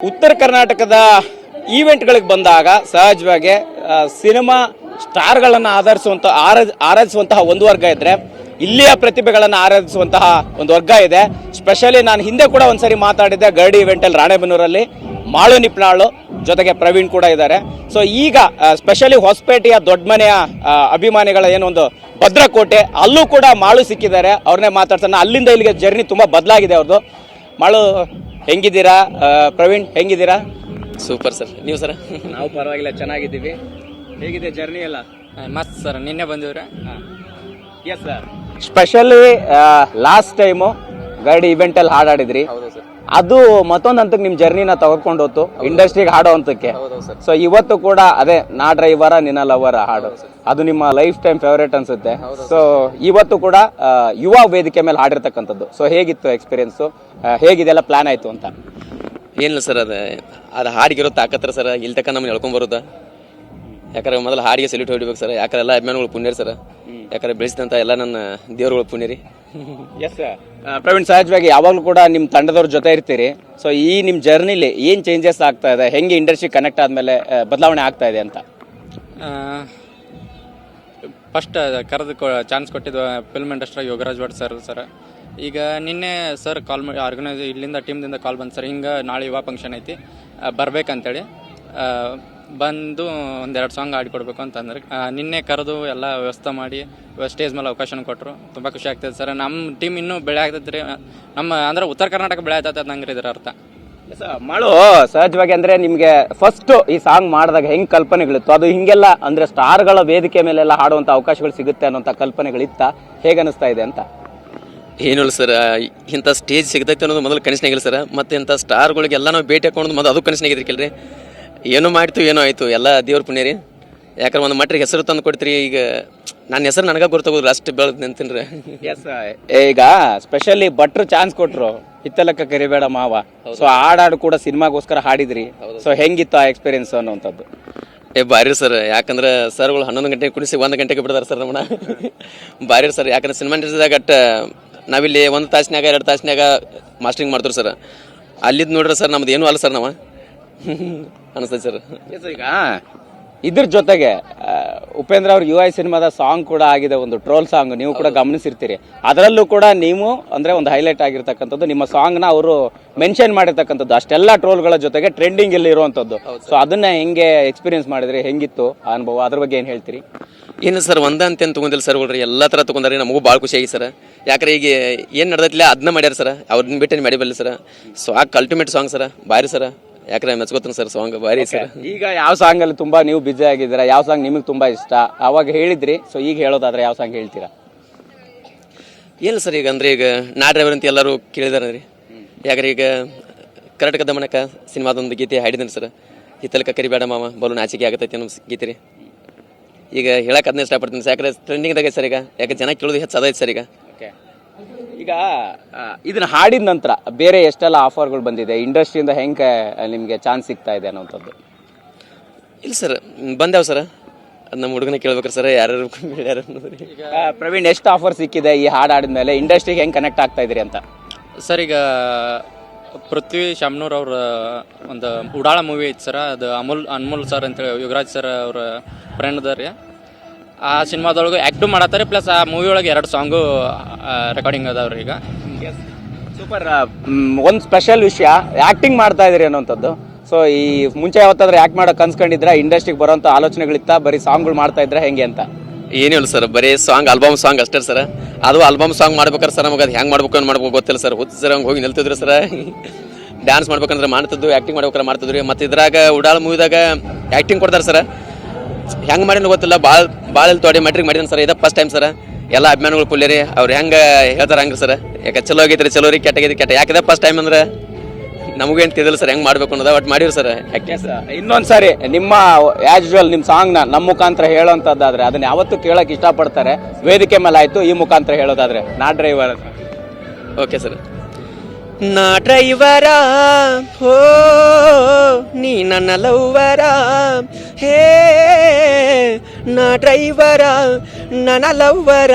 ಉತ್ತರ ಕರ್ನಾಟಕದ ಈವೆಂಟ್ಗಳಿಗೆ ಬಂದಾಗ ಸಹಜವಾಗಿ ಸಿನಿಮಾ ಸ್ಟಾರ್ಗಳನ್ನು ಆಧರಿಸುವಂತ ಆರಾಧ ಆರಾಧಿಸುವಂತಹ ಒಂದು ವರ್ಗ ಇದ್ರೆ ಇಲ್ಲಿಯ ಪ್ರತಿಭೆಗಳನ್ನು ಆರಾಧಿಸುವಂತಹ ಒಂದು ವರ್ಗ ಇದೆ. ಸ್ಪೆಷಲಿ ನಾನು ಹಿಂದೆ ಕೂಡ ಒಂದ್ಸರಿ ಮಾತಾಡಿದ್ದೆ ಗರಡಿ ಇವೆಂಟಲ್ಲಿ ರಾಣೆಬೆನ್ನೂರಲ್ಲಿ ಮಾಳು ನಿಪ್ನಾಳು ಜೊತೆಗೆ ಪ್ರವೀಣ್ ಕೂಡ ಇದ್ದಾರೆ. ಸೊ ಈಗ ಸ್ಪೆಷಲಿ ಹೊಸಪೇಟೆಯ ದೊಡ್ಡ ಮನೆಯ ಆ, ಅಭಿಮಾನಿಗಳ ಏನೊಂದು ಭದ್ರಕೋಟೆ ಅಲ್ಲೂ ಕೂಡ ಮಾಳು ಸಿಕ್ಕಿದ್ದಾರೆ. ಅವ್ರನ್ನೇ ಮಾತಾಡ್ತಾನೆ ಅಲ್ಲಿಂದ ಇಲ್ಲಿಗೆ ಜರ್ನಿ ತುಂಬಾ ಬದಲಾಗಿದೆ ಅವ್ರದ್ದು ಮಾಳು ಹೆಂಗಿದ್ದೀರಾ? ಪ್ರವೀಣ್ ಹೆಂಗಿದ್ದೀರಾ? Super sir. ನೀವು ಸರ್? ನಾವು ಪರವಾಗಿಲ್ಲ ಚೆನ್ನಾಗಿದ್ದೀವಿ. ಹೇಗಿದೆ ಜರ್ನಿ ಎಲ್ಲ? ಮಸ್ತ್ ಸರ್. ನಿನ್ನೆ ಬಂದಿವ್ರ. Yes sir specially last time ಗಾಡಿ ಇವೆಂಟಲ್ಲಿ ಹಾಡಾಡಿದ್ರಿ. ಅದು ಮತ್ತೊಂದು ಹಂತಕ್ಕೆ ನಿಮ್ ಜರ್ನಿನ ತಗೊಂಡು ಹೋತು. ಇಂಡಸ್ಟ್ರಿಗೆ ಹಾಡೋ ಹಂತಕ್ಕೆ. ಸೊ ಇವತ್ತು ಕೂಡ ಅದೇ ನಾ ಡ್ರೈವರ ನಿನ್ನ ಲವರ ಹಾಡು. ಅದು ನಿಮ್ಮ ಲೈಫ್ ಟೈಮ್ ಫೇವರೇಟ್ ಅನ್ಸುತ್ತೆ ಸೊ ಇವತ್ತು ಕೂಡ ಯುವ ವೇದಿಕೆ ಮೇಲೆ ಹಾಡಿರ್ತಕ್ಕಂಥದ್ದು. ಸೊ ಹೇಗಿತ್ತು ಎಕ್ಸ್ಪೀರಿಯನ್ಸ್ ಹೇಗಿದೆಲ್ಲ ಪ್ಲಾನ್ ಆಯ್ತು ಅಂತ? ಏನಿಲ್ಲ ಸರ್ ಅದು ಅದು ಹಾಡಿಗಿರೋ ತಾಕತ್ರ ಸರ್ ಇಲ್ಲಿ ತಕ್ಕ ನಮ್ಮನ್ನ ಹೇಳ್ಕೊಂಡ್ ಬರುತ್ತಾ? ಯಾಕಂದ್ರೆ ಮೊದಲು ಹಾಡಿಗೆ ಸೆಲ್ಯೂಟ್ ಹೊಡಿಬೇಕು ಸರ್ ಯಾಕಂದ್ರೆ ಎಲ್ಲ ಅಭಿಮಾನಿಗಳು ಪುಣ್ಯರು ಸರ್. ಯಾಕಂದ್ರೆ ಬೆಳೆಸಿದಂತ ಎಲ್ಲ ನನ್ನ ದೇವರುಗಳು ಪುಣ್ಯರಿ. ಎಸ್ ಪ್ರವೀಣ್, ಸಹಜವಾಗಿ ಯಾವಾಗಲೂ ಕೂಡ ನಿಮ್ಮ ತಂಡದವ್ರ ಜೊತೆ ಇರ್ತೀರಿ. ಸೊ ಈ ನಿಮ್ಮ ಜರ್ನಿಲಿ ಏನ್ ಚೇಂಜಸ್ ಆಗ್ತಾ ಇದೆ? ಹೆಂಗೆ ಇಂಡಸ್ಟ್ರಿ ಕನೆಕ್ಟ್ ಆದ್ಮೇಲೆ ಬದಲಾವಣೆ ಆಗ್ತಾ ಇದೆ ಅಂತ? ಫಸ್ಟ್ ಕರೆದು ಚಾನ್ಸ್ ಕೊಟ್ಟಿದ್ದು film industry Yogaraj Bhat sir sir. ಈಗ ನಿನ್ನೆ ಸರ್ ಕಾಲ್ ಮಾಡಿ ಆರ್ಗನೈಸ್ ಇಲ್ಲಿಂದ ಟೀಮ್ದಿಂದ ಕಾಲ್ ಬಂದು ಸರ್. ಹಿಂಗೆ ನಾಳೆ ಯುವ ಫಂಕ್ಷನ್ ಐತಿ. ಬರ್ಬೇಕಂತೇಳಿ. ಬಂದು ಒಂದೆರಡು ಸಾಂಗ್ ಆಡಿಕೊಡ್ಬೇಕು ಅಂತಂದ್ರೆ ನಿನ್ನೆ ಕರೆದು ಎಲ್ಲ ವ್ಯವಸ್ಥೆ ಮಾಡಿ ಸ್ಟೇಜ್ ಮೇಲೆ ಅವಕಾಶ ಕೊಟ್ಟರು ತುಂಬ ಖುಷಿ ಆಗ್ತದೆ ಸರ್. ನಮ್ಮ ಟೀಮ್ ಇನ್ನೂ ಬೆಳೆ ಆಗ್ತೈತೆ ರೀ ನಮ್ಮ ಅಂದ್ರೆ ಉತ್ತರ ಕರ್ನಾಟಕ ಬೆಳೆ ಆಗ್ತೈತೆ ನಂಗೆ ಇದರ ಅರ್ಥ. ಮಾಡು. ಸಹಜವಾಗಿ ಅಂದ್ರೆ ನಿಮ್ಗೆ ಫಸ್ಟ್ ಈ ಸಾಂಗ್ ಮಾಡಿದಾಗ ಹೆಂಗ್ ಕಲ್ಪನೆಗಳಿತ್ತು? ಅದು ಹಿಂಗೆಲ್ಲ ಅಂದ್ರೆ ಸ್ಟಾರ್ಗಳ ವೇದಿಕೆ ಮೇಲೆಲ್ಲ ಹಾಡುವಂತ ಅವಕಾಶಗಳು ಸಿಗುತ್ತೆ ಅನ್ನೋಂತ ಕಲ್ಪನೆಗಳಿತ್ತ? ಹೇಗೆ ಅನಿಸ್ತಾ ಇದೆ ಅಂತ? ಏನಿಲ್ಲ ಸರ್. ಇಂಥ ಸ್ಟೇಜ್ ಸಿಗ್ತೈತೆ ಅನ್ನೋದು ಮೊದಲು ಕನಸಿನಾಗಿಲ್ಲ ಸರ್. ಮತ್ತೆ ಇಂಥ ಸ್ಟಾರ್ಗಳಿಗೆಲ್ಲ ನಾವು ಭೇಟಿ ಹಾಕೊಂಡು ಮೊದಲು ಅದು ಕನಸಿನಾಗಿದ್ರಿ ಕೇಳ್ರಿ ಏನೋ ಮಾಡ್ತು ಏನೋ ಆಯ್ತು ಎಲ್ಲ ದೇವ್ರ ಪುಣ್ಯ ರೀ. ಯಾಕಂದ್ರೆ ಒಂದು ಮಟ್ರಿಗೆ ಹೆಸರು ತಂದು ಕೊಡ್ತೀರಿ ಈಗ ನನ್ನ ಹೆಸರು ನನಗೆ ಗೊತ್ತಾಗೋದು ಅಷ್ಟು ಬೆಳೆದು ನಿಂತೀನಿ ಎಸ್ ಈಗ ಸ್ಪೆಷಲಿ ಭಟ್ರು ಚಾನ್ಸ್ ಕೊಟ್ರು ಹಿತ್ತಲಕ್ಕ ಕರಿಬೇಡ ಮಾವ. ಸೊ ಹಾಡಾಡು ಕೂಡ ಸಿನಿಮಾಗೋಸ್ಕರ ಹಾಡಿದ್ರಿ. ಸೊ ಹೆಂಗಿತ್ತು ಆ ಎಕ್ಸ್ಪೀರಿಯನ್ಸ್ ಅನ್ನುವಂಥದ್ದು? ಏ ಬಾರಿ ಸರ್ ಯಾಕಂದ್ರೆ ಸರ್ಗಳು ಹನ್ನೊಂದು ಗಂಟೆಗೆ ಕುಡಿಸಿ ಒಂದು ಗಂಟೆಗೆ ಬಿಡ್ತಾರೆ ಸರ್ ನಮ್ಮನ್ನ. ಬಾರಿ ಸರ್ ಯಾಕಂದ್ರೆ ಸಿನಿಮಾ ಇಂಡಸ್ಟ್ರಿದಾಗ ಅಟ್ಟ ನಾವಿಲ್ಲಿ ಒಂದು ತಾಸಿನಾಗ ಎರಡು ತಾಸಿನಾಗ ಮಾಸ್ಟ್ರಿಂಗ್ ಮಾಡ್ತೀವಿ ಸರ್ ಅಲ್ಲಿದ್ದು ನೋಡ್ರಿ ಸರ್ ನಮ್ದು ಏನು ಅಲ್ಲ ಸರ್ ನಾವು. ಅನಿಸ್ತೈತೆ ಸರ್. ಈಗ ಇದ್ರ ಜೊತೆಗೆ ಆ, ಉಪೇಂದ್ರ ಅವ್ರ ಯು ಐ ಸಿನಿಮಾದ ಸಾಂಗ್ ಕೂಡ ಆಗಿದೆ ಒಂದು ಟ್ರೋಲ್ ಸಾಂಗ್ ನೀವು ಕೂಡ ಗಮನಿಸಿರ್ತೀರಿ. ಅದರಲ್ಲೂ ಕೂಡ ನೀವು ಅಂದ್ರೆ ಒಂದು ಹೈಲೈಟ್ ಆಗಿರ್ತಕ್ಕಂಥದ್ದು ನಿಮ್ಮ ಸಾಂಗ್ನ ಅವರು ಮೆನ್ಷನ್ ಮಾಡಿರ್ತಕ್ಕಂಥದ್ದು. ಅಷ್ಟೆಲ್ಲ ಟ್ರೋಲ್ಗಳ ಜೊತೆಗೆ ಟ್ರೆಂಡಿಂಗ್ ಅಲ್ಲಿ ಇರುವಂತದ್ದು ಸೊ ಅದನ್ನ ಹೆಂಗೆ ಎಕ್ಸ್ಪೀರಿಯನ್ಸ್ ಮಾಡಿದ್ರಿ? ಹೆಂಗಿತ್ತು ಆ ಅನುಭವ? ಅದ್ರ ಬಗ್ಗೆ ಏನು ಹೇಳ್ತೀರಿ? ಏನು ಸರ್ ಒಂದ ಅಂತ ಏನು ತೊಗೊಂಡಿಲ್ಲ ಸರ್ ಹುಡ್ರಿ. ಎಲ್ಲ ಥರ ತೊಗೊಂಡಾರಿ ನಮಗೂ ಭಾಳ ಖುಷಿ ಆಗಿ ಸರ್. ಯಾಕಂದ್ರೆ ಈಗ ಏನು ನಡೆದೈತಿಲ್ಲ ಅದನ್ನ ಮಾಡ್ಯಾರ ಸರ್. ಅವ್ರನ್ನ ಬಿಟ್ಟು ಮಾಡಿಬಲ್ಲ ಸರ್. ಆ ಕಲ್ಟಿಮೇಟ್ ಸಾಂಗ್ ಸರ್ ಬಾರಿ ಸರ್. ಯಾಕಂದ್ರೆ ಮೆಚ್ಕೋತೀನಿ ಸರ್ ಸಾಂಗ್ ಬಾರಿ ಸರ್ ಈಗ ಯಾವ ಸಾಂಗ್ ಅಲ್ಲಿ ತುಂಬಾ ನೀವು ಬಿಜಿ ಆಗಿದ್ದೀರಾ? ಯಾವ ಸಾಂಗ್ ನಿಮಗೆ ತುಂಬಾ ಇಷ್ಟ? ಅವಾಗ ಹೇಳಿದ್ರಿ ಸೊ ಈಗ ಹೇಳೋದಾದ್ರೆ ಯಾವ ಸಾಂಗ್ ಹೇಳ್ತೀರಾ? ಏನು ಸರ್ ಈಗ ಅಂದ್ರೆ ಈಗ ನಾ ಡ್ರೈವರ್ ಅಂತ ಎಲ್ಲರೂ ಕೇಳಿದಾರೆ ರೀ. ಯಾಕಂದ್ರೆ ಈಗ ಕರ್ನಾಟಕ ದಮನಕ ಸಿನಿಮಾದೊಂದು ಗೀತೆ ಹಾಡಿದ್ದೀನಿ ಸರ್ ತಲಕ ಕರಿಬೇಡ ಮಾವ ಬಲು ನಾಚಿಕೆ ಆಗತೈತಿ ಅನ್ನೋ ಗೀತೆ ರೀ. ಈಗ ಹೇಳಕ್ಕೆ ಅದನ್ನ ಇಷ್ಟಪಡ್ತೀನಿ ಸರ್ ಯಾಕಂದ್ರೆ ಟ್ರೆಂಡಿಂಗ್ದಾಗ ಸರ್ ಈಗ. ಯಾಕೆ ಜನ ಕೇಳೋದು ಹೆಚ್ಚು ಅದೈತೆ ಸರ್ ಈಗ. ಈಗ ಇದನ್ನ ಹಾಡಿದ ನಂತರ ಬೇರೆ ಎಷ್ಟೆಲ್ಲ ಆಫರ್ಗಳು ಬಂದಿದೆ? ಇಂಡಸ್ಟ್ರಿಯಿಂದ ಹೆಂಗೆ ನಿಮಗೆ ಚಾನ್ಸ್ ಸಿಗ್ತಾ ಇದೆ ಅನ್ನೋಂಥದ್ದು? ಇಲ್ಲ ಸರ್ ಬಂದ್ಯಾವ ಸರ್. ಅದು ನಮ್ಮ ಹುಡುಗನ ಕೇಳ್ಬೇಕ್ರಿ ಸರ್ ಯಾರ್ಯಾರು ಯಾರು ಆ, ಪ್ರವೀಣ್ ಎಷ್ಟು ಆಫರ್ ಸಿಕ್ಕಿದೆ ಈ ಹಾಡು ಆಡಿದ್ಮೇಲೆ ಇಂಡಸ್ಟ್ರಿಗೆ ಹೆಂಗೆ ಕನೆಕ್ಟ್ ಆಗ್ತಾ ಇದ್ರಿ ಅಂತ? ಸರ್ ಈಗ ಪೃಥ್ವಿ ಶಾಮ್ನೂರ್ ಅವ್ರ ಒಂದು ಉಡಾಳ ಮೂವಿ ಐತೆ ಸರ್. ಅದು ಅಮೂಲ್ ಅನ್ಮೋಲ್ ಸರ್ ಅಂತೇಳಿ ಯುವರಾಜ್ ಸರ್ ಅವ್ರ ಫ್ರೆಂಡ್ ಅದ ರೀ ಆ ಸಿನಿಮಾದೊಳಗೆ ಆ್ಯಕ್ಟು ಮಾಡತ್ತಾರೆ ಪ್ಲಸ್ ಆ ಮೂವಿ ಒಳಗೆ ಎರಡು ಸಾಂಗು ರೆಕಾರ್ಡಿಂಗ್ ಅದಾವ್ರಿ ಈಗ. ಸೂಪರ್ ಒಂದು ಸ್ಪೆಷಲ್ ವಿಷಯ ಆಕ್ಟಿಂಗ್ ಮಾಡ್ತಾ ಇದ್ರಿ ಅನ್ನೋಂಥದ್ದು. ಸೊ ಈ ಮುಂಚೆ ಯಾವತ್ತಾದ್ರೂ ಆಕ್ಟ್ ಮಾಡೋಕೆ ಕನ್ಸ್ಕೊಂಡಿದ್ರೆ ಇಂಡಸ್ಟ್ರಿಗೆ ಬರೋಂಥ ಆಲೋಚನೆಗಳಿತ್ತ ಬರೀ ಸಾಂಗ್ಗಳು ಮಾಡ್ತಾ ಇದ್ರೆ ಹೆಂಗೆ ಅಂತ? ಏನಿಲ್ಲ ಸರ್ ಬರೀ ಸಾಂಗ್ ಆಲ್ಬಮ್ ಸಾಂಗ್ ಅಷ್ಟೇ ಸರ್. ಅದು ಆಲ್ಬಮ್ ಸಾಂಗ್ ಮಾಡ್ಬೇಕಾರೆ ಸರ್ ನಮಗೆ ಅದು ಹೆಂಗೆ ಮಾಡ್ಬೇಕು ಅಂತ ಮಾಡ್ಬೇಕು ಗೊತ್ತಿಲ್ಲ ಸರ್. ಹುಚ್ಚ ಸರ್ ಹಂಗೆ ಹೋಗಿ ನಿಲ್ತಿದ್ರು ಸರ್. ಡ್ಯಾನ್ಸ್ ಮಾಡ್ಬೇಕಂದ್ರೆ ಮಾಡ್ತಿದ್ದು ಆ್ಯಕ್ಟಿಂಗ್ ಮಾಡ್ಬೇಕಾರೆ ಮಾಡ್ತಿದ್ರಿ ಮತ್ತು ಇದ್ರಾಗ ಉಡಾಳ್ ಮೂವಿದಾಗ ಆ್ಯಕ್ಟಿಂಗ್ ಕೊಡ್ತಾರೆ ಸರ್. ಹೆಂಗೆ ಮಾಡಿನ ಗೊತ್ತಿಲ್ಲ ಭಾಳ ಭಾಳ ತೋಡಿ ಮಟ್ರಿಗೆ ಮಾಡಿದ್ದೀನಿ ಸರ್ ಇದು ಫಸ್ಟ್ ಟೈಮ್ ಸರ್ ಎಲ್ಲ ಅಭಿಮಾನಿಗಳು ಪುಲ್ಯ ರೀ ಅವ್ರು ಹೆಂಗೆ ಹೇಳ್ತಾರೆ ಹಂಗೆ ಸರ್ ಯಾಕೆ ಚಲೋ ಆಗೈತ್ರಿ ಚಲೋ ರೀ ಕೆಟ್ಟಾಗೈತಿ ಕೆಟ್ಟ. ಯಾಕಂದ್ರೆ ಫಸ್ಟ್ ಟೈಮ್ ಅಂದ್ರೆ ನಮಗೂ ಏನು ತಿಳಿದಿಲ್ಲ ಸರ್ ಹೆಂಗ್ ಮಾಡ್ಬೇಕು ಅನ್ನೋದ ಒಟ್ಟು ಮಾಡಿರಿ ಸರ್ ಇನ್ನೊಂದ್ಸಾರಿ ಇನ್ನೊಂದ್ಸರಿ ನಿಮ್ಮ ಆಸ್ ಯೂಶುವಲ್ ನಿಮ್ಮ ಸಾಂಗ್ನ ನಮ್ಮ ಮುಖಾಂತರ ಹೇಳೋಂಥದ್ದಾದ್ರೆ ಅದನ್ನ ಯಾವತ್ತೂ ಕೇಳಕ್ ಇಷ್ಟಪಡ್ತಾರೆ. ವೇದಿಕೆ ಮೇಲೆ ಆಯ್ತು ಈ ಮುಖಾಂತರ ಹೇಳೋದಾದ್ರೆ. ನಾ ಡ್ರೈವರ್ ಓಕೆ ಸರ್ ನಾ ಡ್ರೈವರ ಹೋ ನೀ ನನ್ನ ಲವ್ವರ ಹೇ ನಾ ಡ್ರೈವರ ನನ್ನ ಲವ್ವರ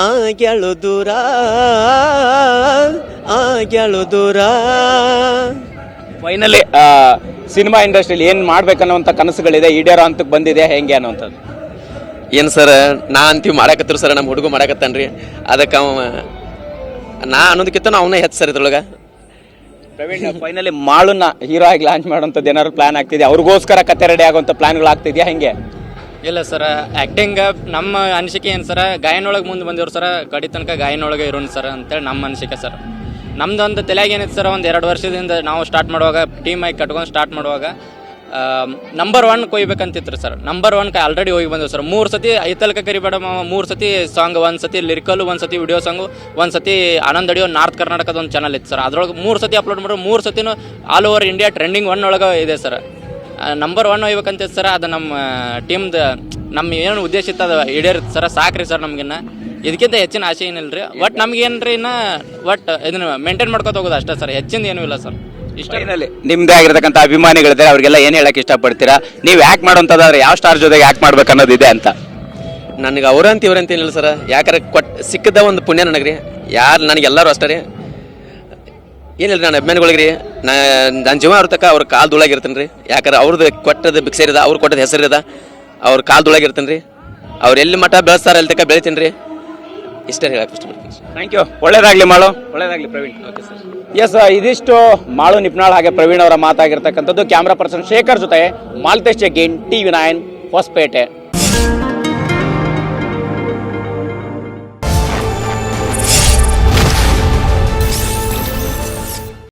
ಆ ಗೆಳು ದೂರ ಆ ಗೆಳು ದೂರ ಫೈನಲಿ ಸಿನಿಮಾ ಇಂಡಸ್ಟ್ರಿಯಲ್ಲಿ ಏನು ಮಾಡ್ಬೇಕನ್ನುವಂಥ ಕನಸುಗಳಿದೆ ಈಡೇರೋ ಹಂತಕ್ಕೆ ಬಂದಿದೆ ಹೆಂಗೆ ಅನ್ನುವಂಥದ್ದು ಏನು ಸರ್ ನಾ ಅಂತೀವಿ ಮಾಡಾಕತ್ರು ಸರ್ ನಮ್ಮ ಹುಡುಗ ಮಾಡಾಕತ್ತಾನ್ರಿ. ಅದಕ್ಕೆ ಅವ ನಾ ಅನ್ನೋದಕ್ಕಿಂತ ಅವನೇ ಹೆಚ್ಚು ಸರ್ ಇದ್ರೊಳಗೆ. ಪ್ರವೀಣ್ ಫೈನಲಿ ಮಾಳನ್ನ ಹೀರೋ ಆಗಿ ಲಾಂಚ್ ಮಾಡುವಂಥದ್ದು ಏನಾದ್ರು ಪ್ಲಾನ್ ಆಗ್ತಿದೆ ಅವ್ರಿಗೋಸ್ಕರ ಕತೆ ರೆಡಿ ಆಗುವಂಥ ಪ್ಲಾನ್ಗಳು ಆಗ್ತಿದ್ಯಾ ಹೆಂಗೆ? ಇಲ್ಲ ಸರ್ ಆ್ಯಕ್ಟಿಂಗ್ ನಮ್ಮ ಅನಿಸಿಕೆ ಏನು ಸರ ಗಾಯನೊಳಗೆ ಮುಂದೆ ಬಂದಿವ್ರು ಸರ್ ಗಡಿ ತನಕ ಗಾಯನೊಳಗೆ ಇರೋಣ ಸರ್ ಅಂತೇಳಿ ನಮ್ಮ ಅನಿಸಿಕೆ ಸರ್. ನಮ್ದೊಂದು ಒಂದು ತಲೆಯಾಗ ಏನಿತ್ತು ಸರ್ ಒಂದು ಎರಡು ವರ್ಷದಿಂದ ನಾವು ಸ್ಟಾರ್ಟ್ ಮಾಡುವಾಗ ಟೀಮ್ ಆಗಿ ಕಟ್ಕೊಂಡು ಸ್ಟಾರ್ಟ್ ಮಾಡುವಾಗ ನಂಬರ್ ಒನ್ ಕೊಯ್ಬೇಕಂತಿತ್ತು ಸರ್ ನಂಬರ್ ಒನ್ ಆಲ್ರೆಡಿ ಹೋಗಿ ಬಂದವು ಸರ್ ಮೂರು ಸತಿ ಐತಲ್ಕ ಕರಿಬೇಡ ಮೂರು ಸತಿ ಸಾಂಗ್ ಒಂದು ಸತಿ ಲಿರಿಕಲ್ ಒಂದು ಸತಿ ವಿಡಿಯೋ ಸಾಂಗು ಒಂದು ಸತಿ ಆನಂದ್ ಅಡಿಯೋ ನಾರ್ತ್ ಕರ್ನಾಟಕದ ಒಂದು ಚಾನಲ್ ಇತ್ತು ಸರ್ ಅದ್ರೊಳಗೆ ಮೂರು ಸತಿ ಅಪ್ಲೋಡ್ ಮಾಡಿದ್ರು, ಮೂರು ಸತಿನೂ all over India trending one ಒಳಗೆ ಇದೆ ಸರ್ ನಂಬರ್ ಒನ್ ಒಯ್ಬೇಕಂತ ಸರ್ ಅದು ನಮ್ಮ ಟೀಮ್ದು ನಮ್ಮ ಏನು ಉದ್ದೇಶ ಇತ್ತು, ಅದು ಈಡೇರುತ್ತೆ ಸರ್ ಸಾಕ್ರಿ ಸರ್ ನಮಗಿನ್ನ. ಇದಕ್ಕಿಂತ ಹೆಚ್ಚಿನ ಆಸೆ ಏನಿಲ್ಲ ರೀ ಬಟ್ ನಮ್ಗೆ ರೀ ಇನ್ನ ಬಟ್ ಇದನ್ನ ಮೇಂಟೈನ್ ಮಾಡ್ಕೊತ ಹೋಗೋದು ಅಷ್ಟೇ ಸರ್ ಹೆಚ್ಚಿಂದ ಏನೂ ಇಲ್ಲ ಸರ್ ಇಷ್ಟ. ಫೈನಲಿ ನಿಮ್ದೇ ಆಗಿರ್ತಕ್ಕಂಥ ಅಭಿಮಾನಿಗಳಿದ್ದಾರೆ ಅವ್ರಿಗೆಲ್ಲ ಏನು ಹೇಳಕ್ಕೆ ಇಷ್ಟಪಡ್ತೀರಾ? ನೀವು ಯಾಕೆ ಮಾಡುವಂಥದ್ದಾದ್ರೆ ಯಾವ ಸ್ಟಾರ್ ಜೊತೆಗೆ ಯಾಕೆ ಮಾಡ್ಬೇಕು ಅನ್ನೋದಿದೆ ಅಂತ. ನನಗೆ ಅವ್ರಂತ ಇವ್ರಂತ ಏನಿಲ್ಲ ಸರ್. ಯಾಕಂದ್ರೆ ಕೊಟ್ ಸಿಕ್ಕದ ಒಂದು ಪುಣ್ಯ ನನಗೆ ರೀ ಯಾರು ನನಗೆ ಎಲ್ಲರೂ ಅಷ್ಟೇ ರೀ. ಏನಿಲ್ಲ ನನ್ನ ಅಭಿಮಾನಿಗಳಿಗೆ ರೀ ನಾ ನನ್ನ ಜೀವ ಅವ್ರ ತಕ್ಕ ಅವ್ರ ಕಾಲ್ ಇರ್ತೀನಿ ರೀ. ಯಾಕಂದ್ರೆ ಅವ್ರದ್ದು ಕೊಟ್ಟದ ಬಿಕ್ಸರಿದ ಅವ್ರು ಕೊಟ್ಟದ ಹೆಸರಿದ ಅವ್ರ ಕಾಲ್ ಇರ್ತೀನಿ ರೀ. ಅವ್ರು ಎಲ್ಲಿ ಮಠ ಬೆಳೆಸ್ತಾರೆ ಅಲ್ಲಿ ತಕ್ಕ ಬೆಳಿತೀನಿ ರೀ. ಇಷ್ಟೇ ಹೇಳಕ್ಕೆ ಇಷ್ಟಪಡ್ತೀನಿ. ಥ್ಯಾಂಕ್ ಯು ಒಳ್ಳೇದಾಗಲಿ ಮಾಳು. ಒಳ್ಳೇದಾಗಲಿ ಪ್ರವೀಣ್. ಓಕೆ ಸರ್ ಎಸ್ ಇದಿಷ್ಟು ಮಾಳು ನಿಪ್ನಾಳ್ ಹಾಗೆ ಪ್ರವೀಣ್ ಅವರ ಮಾತಾಗಿರ್ತಕ್ಕಂಥದ್ದು. ಕ್ಯಾಮ್ರಾ ಪರ್ಸನ್ ಶೇಖರ್ ಜೊತೆ Malthesh T V nine Hosapete.